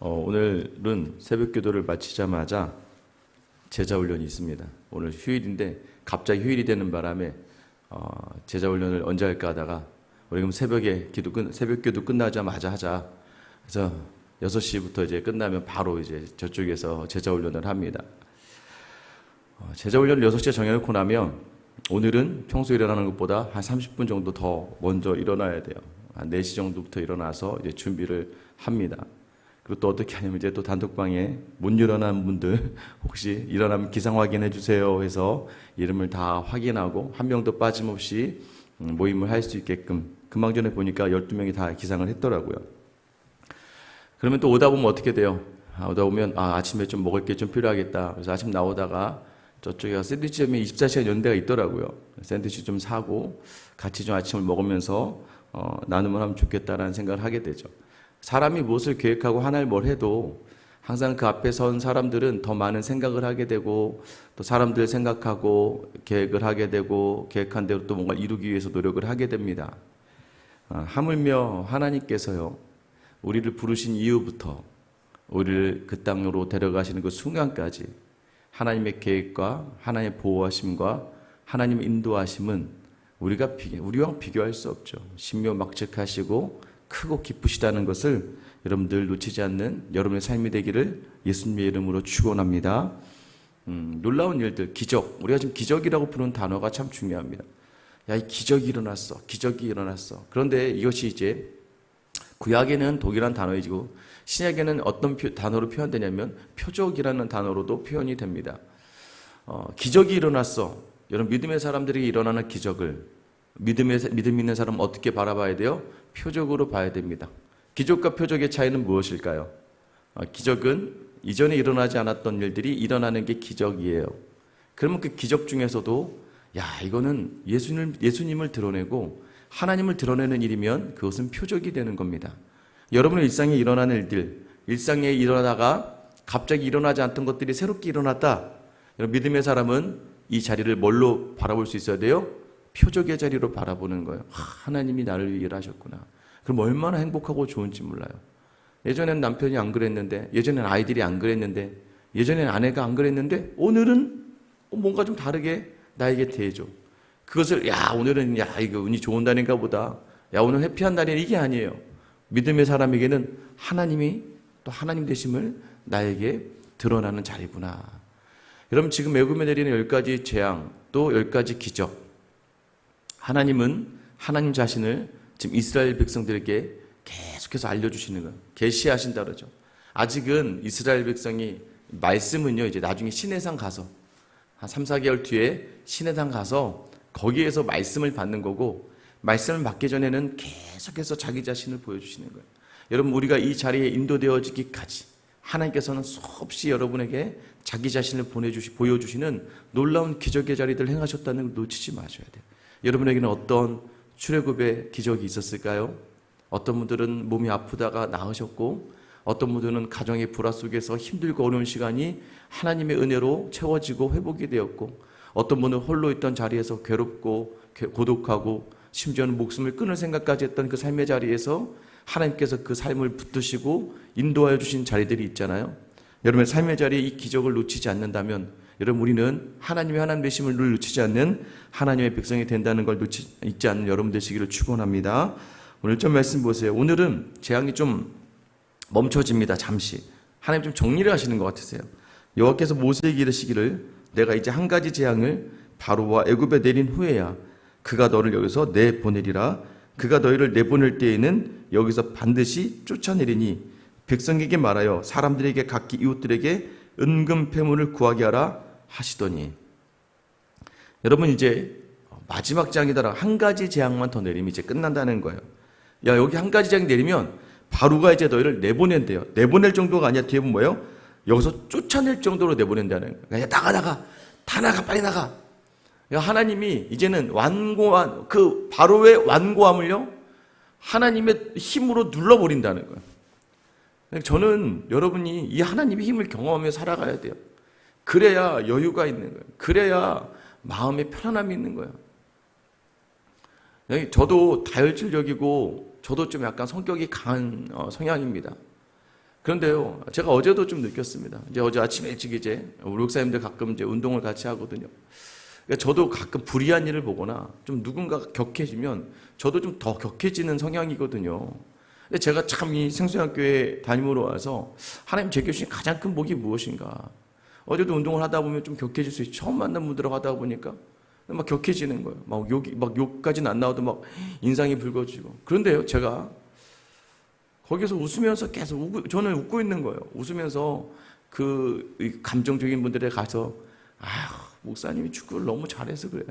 어, 오늘은 새벽 기도를 마치자마자 제자 훈련이 있습니다. 오늘 휴일인데 갑자기 휴일이 되는 바람에 어, 제자 훈련을 언제 할까 하다가 우리 그럼 새벽에 기도 끝 새벽 기도 끝나자마자 하자. 그래서 6시부터 이제 끝나면 바로 이제 저쪽에서 제자 훈련을 합니다. 어, 제자 훈련을 6시에 정해놓고 나면 오늘은 평소 일어나는 것보다 한 30분 정도 더 먼저 일어나야 돼요. 한 4시 정도부터 일어나서 이제 준비를 합니다. 그리고 또 어떻게 하냐면 이제 또 단톡방에 못 일어난 분들 혹시 일어나면 기상 확인해 주세요 해서 이름을 다 확인하고 한 명도 빠짐없이 음, 모임을 할 수 있게끔 금방 전에 보니까 12명이 다 기상을 했더라고요. 그러면 또 오다 보면 어떻게 돼요? 아, 오다 보면 아, 아침에 좀 먹을 게 좀 필요하겠다. 그래서 아침 나오다가 저쪽에 샌드위치점이 24시간 연대가 있더라고요. 샌드위치 좀 사고 같이 좀 아침을 먹으면서 어, 나눔을 하면 좋겠다라는 생각을 하게 되죠. 사람이 무엇을 계획하고 하나를 뭘 해도 항상 그 앞에 선 사람들은 더 많은 생각을 하게 되고 또 사람들 생각하고 계획을 하게 되고 계획한 대로 또 뭔가 이루기 위해서 노력을 하게 됩니다. 아, 하물며 하나님께서요 우리를 부르신 이후부터 우리를 그 땅으로 데려가시는 그 순간까지 하나님의 계획과 하나님의 보호하심과 하나님의 인도하심은 우리가 비교, 우리와 비교할 수 없죠. 신묘 막측하시고 크고 기쁘시다는 것을 여러분들 놓치지 않는 여러분의 삶이 되기를 예수님의 이름으로 축원합니다. 음, 놀라운 일들, 기적. 우리가 지금 기적이라고 부르는 단어가 참 중요합니다. 야, 이 기적이 일어났어. 기적이 일어났어. 그런데 이것이 이제 구약에는 독이란 단어이고 신약에는 어떤 표, 단어로 표현되냐면 표적이라는 단어로도 표현이 됩니다. 어, 기적이 일어났어. 여러분 믿음의 사람들이 일어나는 기적을 믿음의 믿음 있는 사람은 어떻게 바라봐야 돼요? 표적으로 봐야 됩니다. 기적과 표적의 차이는 무엇일까요? 어, 기적은 이전에 일어나지 않았던 일들이 일어나는 게 기적이에요. 그러면 그 기적 중에서도 야 이거는 예수님 예수님을 드러내고 하나님을 드러내는 일이면 그것은 표적이 되는 겁니다. 여러분의 일상에 일어나는 일들, 일상에 일어나다가 갑자기 일어나지 않던 것들이 새롭게 일어났다. 믿음의 사람은 이 자리를 뭘로 바라볼 수 있어야 돼요? 표적의 자리로 바라보는 거예요. 하나님이 나를 일하셨구나. 그럼 얼마나 행복하고 좋은지 몰라요. 예전엔 남편이 안 그랬는데, 예전엔 아이들이 안 그랬는데, 예전엔 아내가 안 그랬는데, 오늘은 뭔가 좀 다르게 나에게 대해줘. 그것을, 야, 오늘은, 야, 이거 운이 좋은 날인가 보다. 야, 오늘 해피한 날이 이게 아니에요. 믿음의 사람에게는 하나님이 또 하나님 되심을 나에게 드러나는 자리구나. 여러분, 지금 애굽에 내리는 열 가지 재앙, 또 열 가지 기적. 하나님은 하나님 자신을 지금 이스라엘 백성들에게 계속해서 알려주시는 거예요. 계시하신다 그러죠. 아직은 이스라엘 백성이 말씀은요, 이제 나중에 시내산 가서 한 3, 4개월 뒤에 시내산 가서 거기에서 말씀을 받는 거고 말씀을 받기 전에는 계속해서 자기 자신을 보여주시는 거예요. 여러분 우리가 이 자리에 인도되어지기까지 하나님께서는 수없이 여러분에게 자기 자신을 보내주시 보여주시는 놀라운 기적의 자리들 행하셨다는 걸 놓치지 마셔야 돼요. 여러분에게는 어떤 출애굽의 기적이 있었을까요? 어떤 분들은 몸이 아프다가 나으셨고 어떤 분들은 가정의 불화 속에서 힘들고 어려운 시간이 하나님의 은혜로 채워지고 회복이 되었고 어떤 분은 홀로 있던 자리에서 괴롭고 고독하고 심지어는 목숨을 끊을 생각까지 했던 그 삶의 자리에서 하나님께서 그 삶을 붙드시고 인도하여 주신 자리들이 있잖아요. 여러분의 삶의 자리에 이 기적을 놓치지 않는다면 여러분 우리는 하나님의 하나님 되심을 늘 놓치지 않는 하나님의 백성이 된다는 걸 놓치 잊지 않는 여러분 되시기를 축원합니다. 오늘 좀 말씀 보세요. 오늘은 재앙이 좀 멈춰집니다. 잠시. 하나님 좀 정리를 하시는 것 같으세요. 여호와께서 모세에게 이르시기를 내가 이제 한 가지 재앙을 바로와 애굽에 내린 후에야 그가 너를 여기서 내 보내리라. 그가 너희를 내보낼 때에는 여기서 반드시 쫓아내리니 백성에게 말하여 사람들에게 각기 이웃들에게 은금 패물을 구하게 하라 하시더니 여러분 이제 마지막 재앙이더라 한 가지 재앙만 더 내리면 이제 끝난다는 거예요. 야 여기 한 가지 재앙 내리면 바로가 이제 너희를 내보낸대요. 내보낼 정도가 아니야 뒤에 보면 뭐예요? 여기서 쫓아낼 정도로 내보낸다는 거예요. 야 나가 나가 다 나가 빨리 나가. 야 하나님이 이제는 완고한 그 바로의 완고함을요 하나님의 힘으로 눌러버린다는 거예요. 저는 여러분이 이 하나님의 힘을 경험하며 살아가야 돼요. 그래야 여유가 있는 거예요. 그래야 마음에 편안함이 있는 거예요. 저도 다혈질적이고 저도 좀 약간 성격이 강한 어, 성향입니다. 그런데요, 제가 어제도 좀 느꼈습니다. 이제 어제 아침 일찍 이제 우리 목사님들 가끔 이제 운동을 같이 하거든요. 그러니까 저도 가끔 불의한 일을 보거나 좀 누군가가 격해지면 저도 좀 더 격해지는 성향이거든요. 근데 제가 참 이 생수양교회 담임으로 와서 하나님 제게 주신 가장 큰 복이 무엇인가? 어제도 운동을 하다 보면 좀 격해질 수 있어요. 처음 만난 분들하고 하다 보니까 막 격해지는 거예요. 막 욕이 막 욕까지는 안 나와도 막 인상이 붉어지고. 그런데요, 제가 거기서 웃으면서 계속 웃고, 저는 웃고 있는 거예요. 웃으면서 그이 감정적인 분들에 가서 아휴 목사님이 축구를 너무 잘해서 그래요.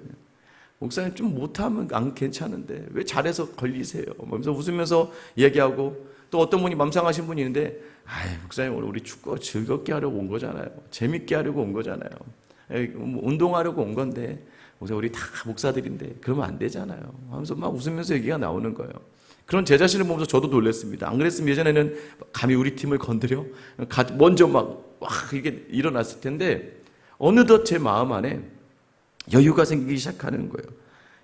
목사님 좀 못하면 안 괜찮은데 왜 잘해서 걸리세요? 그러면서 웃으면서 얘기하고 또 어떤 분이 맘상하신 분이 있는데 아이 목사님 오늘 우리 축구 즐겁게 하려고 온 거잖아요. 재밌게 하려고 온 거잖아요. 에이, 뭐 운동하려고 온 건데 목사 우리 다 목사들인데 그러면 안 되잖아요. 하면서 막 웃으면서 얘기가 나오는 거예요. 그런 제 자신을 보면서 저도 놀랐습니다. 안 그랬으면 예전에는 감히 우리 팀을 건드려 가- 먼저 막 와, 이게 일어났을 텐데 어느덧 제 마음 안에 여유가 생기기 시작하는 거예요.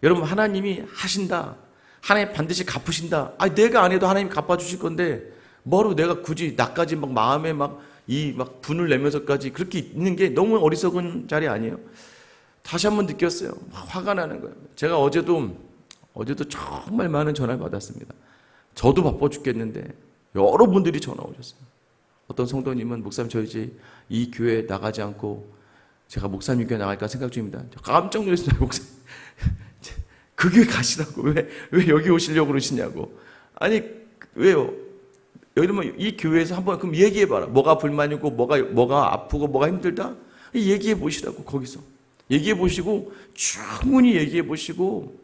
여러분 하나님이 하신다. 하나님 반드시 갚으신다. 아 내가 안 해도 하나님이 갚아주실 건데 뭐로 내가 굳이 나까지 막 마음에 막 이 막 분을 내면서까지 그렇게 있는 게 너무 어리석은 자리 아니에요? 다시 한번 느꼈어요. 막 화가 나는 거예요. 제가 어제도 어제도 정말 많은 전화를 받았습니다. 저도 바빠 죽겠는데 여러분들이 전화 오셨어요. 어떤 성도님은 목사님 저희 이제 이 교회 나가지 않고 제가 목사님 교회 나갈까 생각 중입니다. 저 깜짝 놀랐어요, 목사. 그 교회 가시라고 왜 왜 여기 오시려고 그러시냐고. 아니 왜요? 여러분 이 교회에서 한번 그럼 얘기해 봐라. 뭐가 불만이고 뭐가 뭐가 아프고 뭐가 힘들다? 얘기해 보시라고 거기서 얘기해 보시고 충분히 얘기해 보시고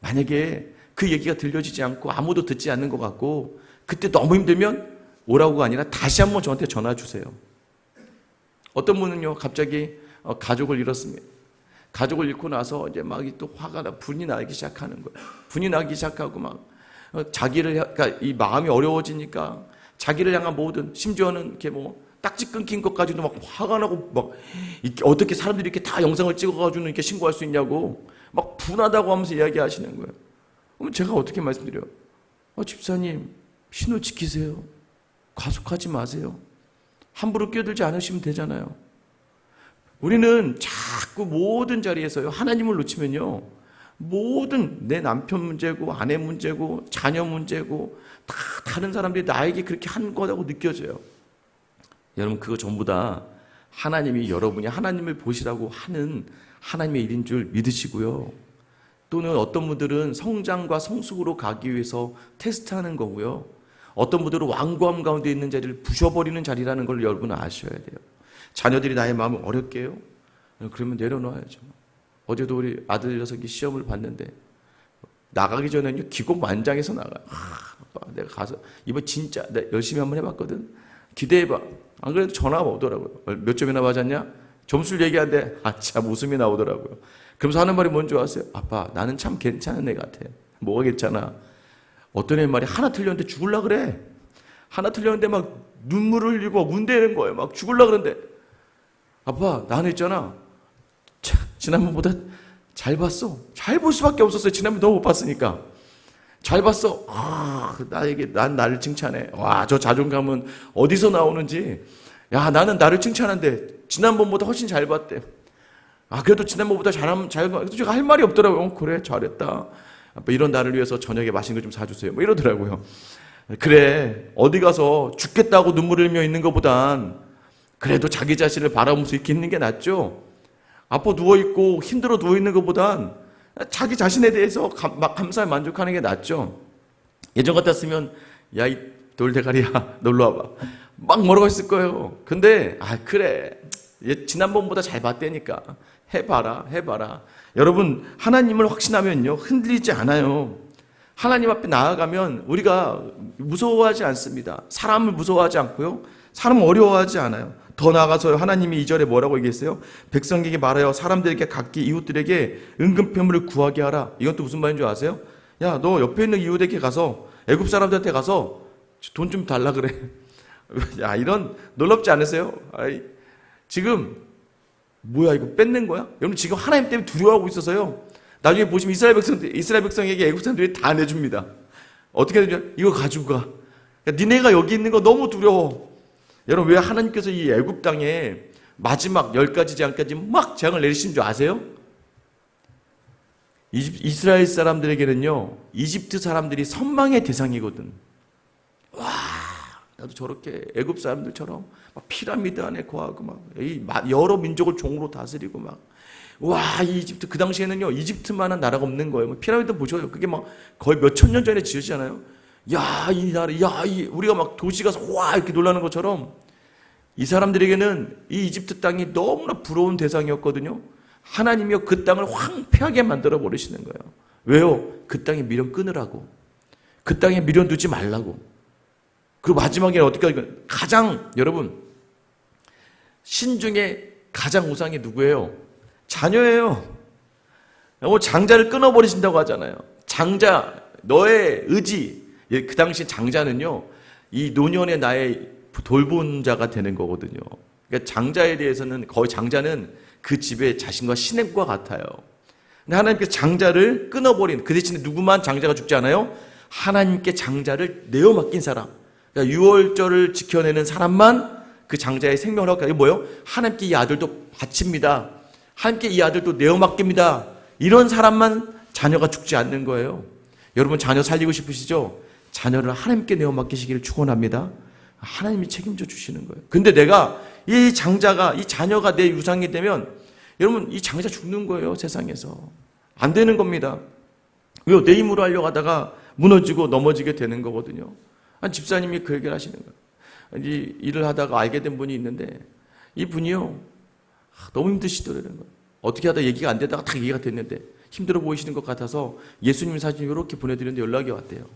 만약에 그 얘기가 들려지지 않고 아무도 듣지 않는 것 같고 그때 너무 힘들면 오라고가 아니라 다시 한번 저한테 전화 주세요. 어떤 분은요 갑자기 어, 가족을 잃었습니다. 가족을 잃고 나서 이제 막 또 화가 나 분이 나기 시작하는 거예요. 분이 나기 시작하고 막 어, 자기를 향- 그러니까 이 마음이 어려워지니까 자기를 향한 모든 심지어는 이렇게 뭐 딱지 끊긴 것까지도 막 화가 나고 막 어떻게 사람들이 이렇게 다 영상을 찍어가지고 이렇게 신고할 수 있냐고 막 분하다고 하면서 이야기하시는 거예요. 그럼 제가 어떻게 말씀드려요? 어, 집사님 신호 지키세요. 과속하지 마세요. 함부로 끼어들지 않으시면 되잖아요. 우리는 자꾸 모든 자리에서요, 하나님을 놓치면요, 모든 내 남편 문제고, 아내 문제고, 자녀 문제고, 다 다른 사람들이 나에게 그렇게 한 거라고 느껴져요. 여러분, 그거 전부 다 하나님이 여러분이 하나님을 보시라고 하는 하나님의 일인 줄 믿으시고요. 또는 어떤 분들은 성장과 성숙으로 가기 위해서 테스트하는 거고요. 어떤 분들은 완고함 가운데 있는 자리를 부셔버리는 자리라는 걸 여러분은 아셔야 돼요. 자녀들이 나의 마음을 어렵게 해요? 그러면 내려놓아야죠. 어제도 우리 아들 녀석이 시험을 봤는데 나가기 전에는 기곡만장해서 나가요. 아, 아빠, 내가 가서 이번 진짜 내가 열심히 한번 해봤거든. 기대해봐. 안 그래도 전화가 오더라고요. 몇 점이나 맞았냐? 점수를 얘기하는데 아참 웃음이 나오더라고요. 그러면서 하는 말이 뭔지 아세요? 아빠 나는 참 괜찮은 애 같아. 뭐가 괜찮아? 어떤 애 말이 하나 틀렸는데 죽을라 그래. 하나 틀렸는데 막 눈물을 흘리고 운대는 거예요. 막 죽을라 그러는데 아빠 나는 있잖아. 자, 지난번보다 잘 봤어. 잘 볼 수밖에 없었어요. 지난번 너무 못 봤으니까. 잘 봤어. 아, 나에게 난 나를 칭찬해. 와, 저 자존감은 어디서 나오는지. 야, 나는 나를 칭찬한데 지난번보다 훨씬 잘 봤대. 아, 그래도 지난번보다 잘하면 잘 봐. 그래도 제가 할 말이 없더라고요. 어, 그래, 잘했다. 아빠 이런 나를 위해서 저녁에 맛있는 거 좀 사주세요. 뭐 이러더라고요. 그래, 어디 가서 죽겠다고 눈물을 흘며 있는 것보단 그래도 자기 자신을 바라보면서 이렇게 있는 게 낫죠. 아파 누워 있고 힘들어 누워 있는 것보단 자기 자신에 대해서 감사에 만족하는 게 낫죠. 예전 같았으면 야 이 돌대가리야 놀러 와봐 막 뭐라고 했을 거예요. 근데 아 그래 얘 지난번보다 잘 봤다니까 해봐라 해봐라. 여러분 하나님을 확신하면요 흔들리지 않아요. 하나님 앞에 나아가면 우리가 무서워하지 않습니다. 사람을 무서워하지 않고요. 사람 어려워하지 않아요. 더 나아가서 하나님이 이절에 뭐라고 얘기했어요? 백성에게 말하여 사람들에게 각기 이웃들에게 은근표물을 구하게 하라. 이건 또 무슨 말인 줄 아세요? 야, 너 옆에 있는 이웃에게 가서 애굽 사람들한테 가서 돈 좀 달라 그래. 야, 이런 놀랍지 않으세요? 아이, 지금 뭐야 이거 뺏는 거야? 여러분 지금 하나님 때문에 두려워하고 있어서요. 나중에 보시면 이스라엘 백성 이스라엘 백성에게 애굽 사람들이 다 내줍니다. 어떻게 되냐? 이거 가지고 가. 야, 니네가 여기 있는 거 너무 두려워. 여러분 왜 하나님께서 이 애굽 땅에 마지막 열 가지 재앙까지 막 재앙을 내리신 줄 아세요? 이스라엘 사람들에게는요 이집트 사람들이 선망의 대상이거든. 와 나도 저렇게 애굽 사람들처럼 막 피라미드 안에 거하고 막이 여러 민족을 종으로 다스리고 막 와, 이 이집트 그 당시에는요 이집트만한 나라가 없는 거예요. 뭐 피라미드 보셔요. 그게 막 거의 몇 천 년 전에 지어지잖아요. 야, 이 나라, 야, 이 우리가 막 도시 가서 와 이렇게 놀라는 것처럼 이 사람들에게는 이 이집트 땅이 너무나 부러운 대상이었거든요. 하나님이요 그 땅을 황폐하게 만들어 버리시는 거예요. 왜요? 그 땅에 미련 끊으라고. 그 땅에 미련 두지 말라고. 그리고 마지막에 어떻게? 가장 여러분 신 중에 가장 우상이 누구예요? 자녀예요. 뭐 장자를 끊어버리신다고 하잖아요. 장자, 너의 의지. 예, 그 당시 장자는요, 이 노년의 나의 돌본 자가 되는 거거든요. 그러니까 장자에 대해서는 거의 장자는 그 집의 자신과 신행과 같아요. 근데 하나님께서 장자를 끊어버린 그 대신에 누구만 장자가 죽지 않아요? 하나님께 장자를 내어 맡긴 사람. 그러니까 유월절을 지켜내는 사람만 그 장자의 생명을 얻게 이게 뭐예요? 하나님께 이 아들도 바칩니다. 하나님께 이 아들도 내어 맡깁니다. 이런 사람만 자녀가 죽지 않는 거예요. 여러분 자녀 살리고 싶으시죠? 자녀를 하나님께 내어 맡기시기를 축원합니다. 하나님이 책임져 주시는 거예요. 근데 내가 이 장자가 이 자녀가 내 유상이 되면 여러분 이 장자 죽는 거예요 세상에서 안 되는 겁니다. 왜요? 내 힘으로 하려고 하다가 무너지고 넘어지게 되는 거거든요. 한 집사님이 그 얘기를 하시는 거예요. 이 일을 하다가 알게 된 분이 있는데 이 분이요 아, 너무 힘드시더라는 거예요. 어떻게 하다 얘기가 안 되다가 딱 얘기가 됐는데 힘들어 보이시는 것 같아서 예수님 사진 이렇게 보내드렸는데 연락이 왔대요.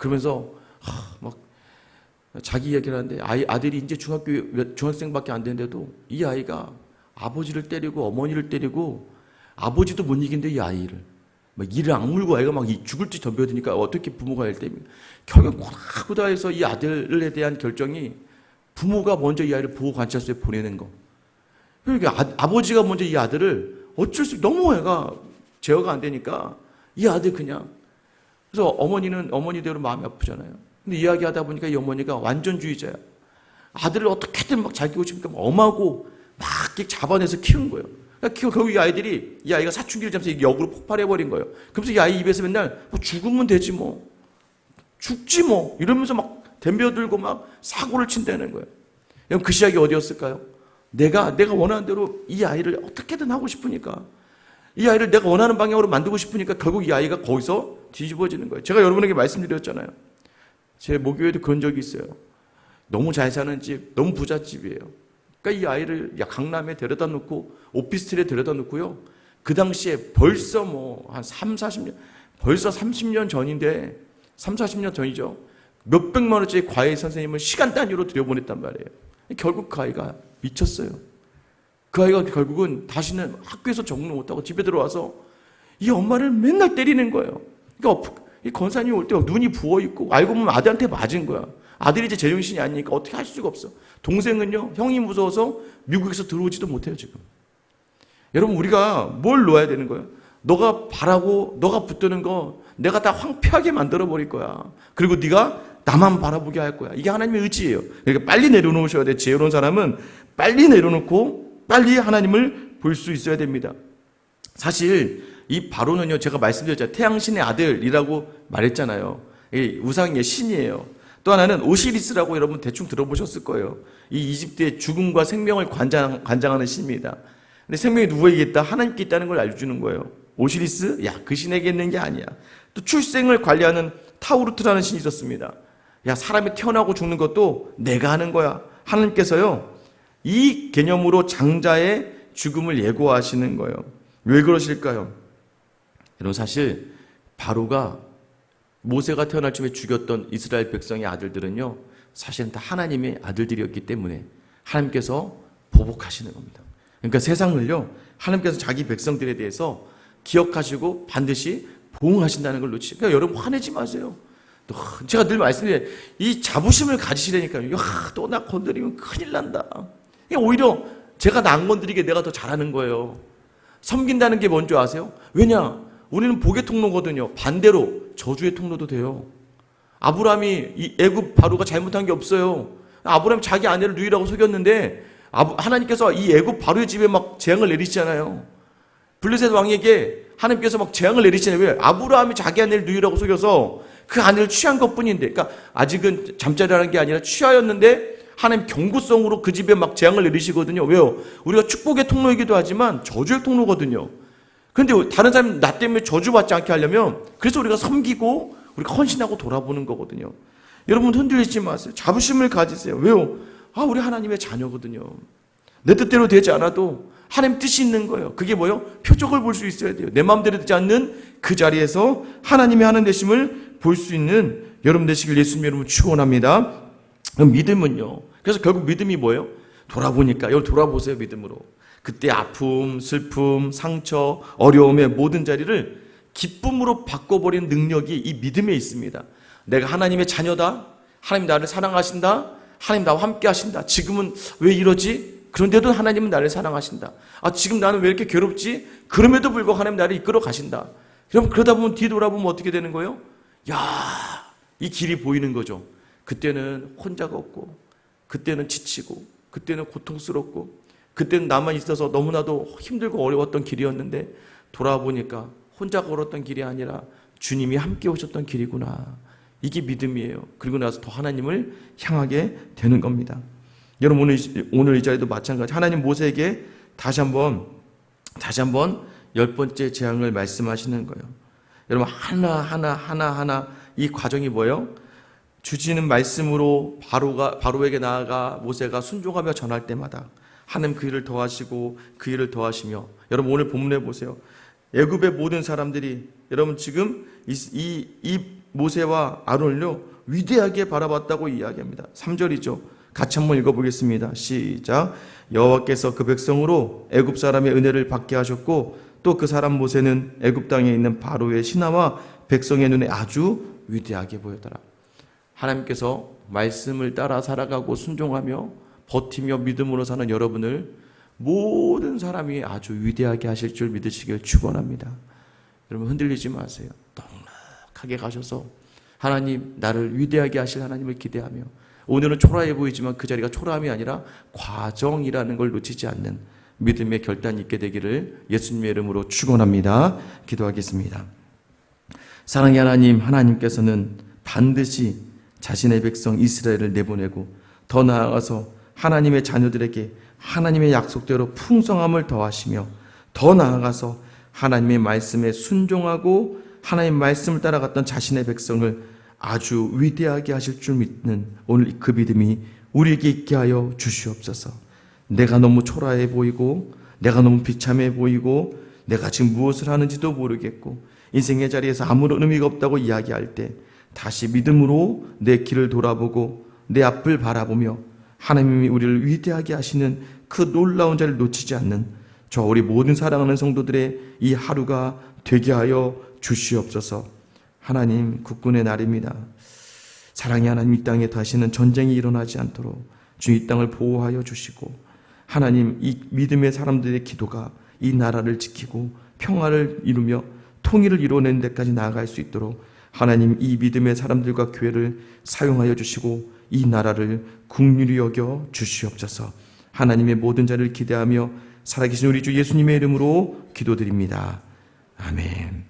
그러면서 하, 막 자기 이야기를 하는데 아이, 아들이 이제 중학교 몇- 중학생밖에 안 되는데도 이 아이가 아버지를 때리고 어머니를 때리고 아버지도 못 이긴데 이 아이를 막 이를 악물고 아이가 막 이- 죽을 듯 덤벼드니까 어떻게 부모가 할 때면 결국 고다고다해서 이 아들에 대한 결정이 부모가 먼저 이 아이를 보호 관찰소에 보내는 거. 그러니까 아, 아버지가 먼저 이 아들을 어쩔 수 너무 애가 제어가 안 되니까 이 아들 그냥 그래서 어머니는 어머니대로 마음이 아프잖아요. 근데 이야기하다 보니까 이 어머니가 완전주의자야. 아들을 어떻게든 막 싶으니까 막 엄하고 막 이렇게 잡아내서 키운 거예요. 그러니까 결국 이 아이들이 이 아이가 사춘기를 잡면서 역으로 폭발해 버린 거예요. 그러면서 이 아이 입에서 맨날 뭐 죽으면 되지 뭐 죽지 뭐 이러면서 막 덤벼들고 막 사고를 친다는 거예요. 여러분 그 시작이 어디였을까요? 내가 내가 원하는 대로 이 아이를 어떻게든 하고 싶으니까 이 아이를 내가 원하는 방향으로 만들고 싶으니까 결국 이 아이가 거기서 뒤집어지는 거예요. 제가 여러분에게 말씀드렸잖아요. 제 모교에도 그런 적이 있어요. 너무 잘 사는 집, 너무 부잣집이에요. 그러니까 이 아이를 야, 강남에 데려다 놓고 오피스텔에 데려다 놓고요. 그 당시에 벌써 뭐 한 3, 40년, 벌써 30년 전인데 3, 40년 전이죠. 몇백만 원짜리 과외 선생님을 시간 단위로 들여보냈단 말이에요. 결국 그 아이가 미쳤어요. 그 아이가 결국은 다시는 학교에서 적응 못하고 집에 들어와서 이 엄마를 맨날 때리는 거예요. 그러니까 이 권사님이 올때 눈이 부어 있고 알고 보면 아들한테 맞은 거야. 아들이 이제 제정신이 아니니까 어떻게 할 수가 없어. 동생은요 형이 무서워서 미국에서 들어오지도 못해요 지금. 여러분 우리가 뭘 놓아야 되는 거예요? 너가 바라고 너가 붙드는 거 내가 다 황폐하게 만들어 버릴 거야. 그리고 네가 나만 바라보게 할 거야. 이게 하나님의 의지예요. 그러니까 빨리 내려놓으셔야 돼. 지혜로운 사람은 빨리 내려놓고 빨리 하나님을 볼 수 있어야 됩니다. 사실 이 바로는요 제가 말씀드렸잖아요. 태양신의 아들이라고 말했잖아요. 이 우상의 신이에요. 또 하나는 오시리스라고 여러분 대충 들어보셨을 거예요. 이 이집트의 죽음과 생명을 관장, 관장하는 신입니다. 근데 생명이 누구에게 있다? 하나님께 있다는 걸 알려주는 거예요. 오시리스? 야, 그 신에게 있는 게 아니야. 또 출생을 관리하는 타우르트라는 신이 있었습니다. 야, 사람이 태어나고 죽는 것도 내가 하는 거야. 하나님께서요, 이 개념으로 장자의 죽음을 예고하시는 거예요. 왜 그러실까요? 여러분, 사실, 바로가 모세가 태어날 쯤에 죽였던 이스라엘 백성의 아들들은요, 사실은 다 하나님의 아들들이었기 때문에 하나님께서 보복하시는 겁니다. 그러니까 세상을요, 하나님께서 자기 백성들에 대해서 기억하시고 반드시 보응하신다는 걸 놓치죠. 그러니까 여러분 화내지 마세요. 또 제가 늘 말씀드려요. 이 자부심을 가지시라니까요. 또 나 건드리면 큰일 난다. 오히려 제가 나 안 건드리게 내가 더 잘하는 거예요. 섬긴다는 게 뭔지 아세요? 왜냐? 우리는 복의 통로거든요. 반대로 저주의 통로도 돼요. 아브라함이 이 애굽 바로가 잘못한 게 없어요. 아브라함 자기 아내를 누이라고 속였는데 하나님께서 이 애굽 바로의 집에 막 재앙을 내리시잖아요. 블레셋 왕에게 하나님께서 막 재앙을 내리시잖아요. 왜? 아브라함이 자기 아내를 누이라고 속여서 그 아내를 취한 것 뿐인데, 그러니까 아직은 잠자리라는 게 아니라 취하였는데 하나님 경고성으로 그 집에 막 재앙을 내리시거든요. 왜요? 우리가 축복의 통로이기도 하지만 저주의 통로거든요. 그런데 다른 사람이 나 때문에 저주받지 않게 하려면 그래서 우리가 섬기고 우리가 헌신하고 돌아보는 거거든요. 여러분 흔들리지 마세요. 자부심을 가지세요. 왜요? 아, 우리 하나님의 자녀거든요. 내 뜻대로 되지 않아도 하나님 뜻이 있는 거예요. 그게 뭐요? 표적을 볼 수 있어야 돼요. 내 마음대로 되지 않는 그 자리에서 하나님의 하는 되심을 볼 수 있는 여러분 되시길 예수님 여러분 축원합니다. 믿음은요. 그래서 결국 믿음이 뭐예요? 돌아보니까 여기 돌아보세요 믿음으로. 그때 아픔, 슬픔, 상처, 어려움의 모든 자리를 기쁨으로 바꿔버리는 능력이 이 믿음에 있습니다. 내가 하나님의 자녀다. 하나님 나를 사랑하신다. 하나님 나와 함께 하신다. 지금은 왜 이러지? 그런데도 하나님은 나를 사랑하신다. 아, 지금 나는 왜 이렇게 괴롭지? 그럼에도 불구하고 하나님 나를 이끌어 가신다. 그럼 그러다 보면 뒤돌아보면 어떻게 되는 거예요? 야, 이 길이 보이는 거죠. 그때는 혼자가 없고, 그때는 지치고, 그때는 고통스럽고, 그때는 나만 있어서 너무나도 힘들고 어려웠던 길이었는데, 돌아보니까 혼자 걸었던 길이 아니라 주님이 함께 오셨던 길이구나. 이게 믿음이에요. 그리고 나서 더 하나님을 향하게 되는 겁니다. 여러분 오늘 오늘 이 자리도 마찬가지. 하나님 모세에게 다시 한번 다시 한번 열 번째 재앙을 말씀하시는 거예요. 여러분 하나 하나 하나 하나 이 과정이 뭐예요? 주지는 말씀으로 바로가 바로에게 나아가 모세가 순종하며 전할 때마다 하나님 그 일을 더하시고 그 일을 더하시며 여러분 오늘 본문에 보세요. 애굽의 모든 사람들이 여러분 지금 이, 이, 이 모세와 아론을요 위대하게 바라봤다고 이야기합니다. 3절이죠. 같이 한번 읽어보겠습니다. 시작. 여호와께서 그 백성으로 애굽 사람의 은혜를 받게 하셨고 또 그 사람 모세는 애굽 땅에 있는 바로의 신하와 백성의 눈에 아주 위대하게 보였더라. 하나님께서 말씀을 따라 살아가고 순종하며 버티며 믿음으로 사는 여러분을 모든 사람이 아주 위대하게 하실 줄 믿으시길 축원합니다. 여러분 흔들리지 마세요. 넉넉하게 가셔서 하나님 나를 위대하게 하실 하나님을 기대하며 오늘은 초라해 보이지만 그 자리가 초라함이 아니라 과정이라는 걸 놓치지 않는 믿음의 결단이 있게 되기를 예수님의 이름으로 축원합니다. 기도하겠습니다. 사랑의 하나님, 하나님께서는 반드시 자신의 백성 이스라엘을 내보내고 더 나아가서 하나님의 자녀들에게 하나님의 약속대로 풍성함을 더하시며 더 나아가서 하나님의 말씀에 순종하고 하나님 말씀을 따라갔던 자신의 백성을 아주 위대하게 하실 줄 믿는 오늘 그 믿음이 우리에게 있게 하여 주시옵소서. 내가 너무 초라해 보이고 내가 너무 비참해 보이고 내가 지금 무엇을 하는지도 모르겠고 인생의 자리에서 아무런 의미가 없다고 이야기할 때 다시 믿음으로 내 길을 돌아보고 내 앞을 바라보며 하나님이 우리를 위대하게 하시는 그 놀라운 자를 놓치지 않는 저 우리 모든 사랑하는 성도들의 이 하루가 되게 하여 주시옵소서. 하나님 국군의 날입니다. 사랑의 하나님 이 땅에 다시는 전쟁이 일어나지 않도록 주 이 땅을 보호하여 주시고 하나님 이 믿음의 사람들의 기도가 이 나라를 지키고 평화를 이루며 통일을 이루어내는 데까지 나아갈 수 있도록 하나님 이 믿음의 사람들과 교회를 사용하여 주시고 이 나라를 국률이 여겨 주시옵소서. 하나님의 모든 자를 기대하며 살아계신 우리 주 예수님의 이름으로 기도드립니다. 아멘.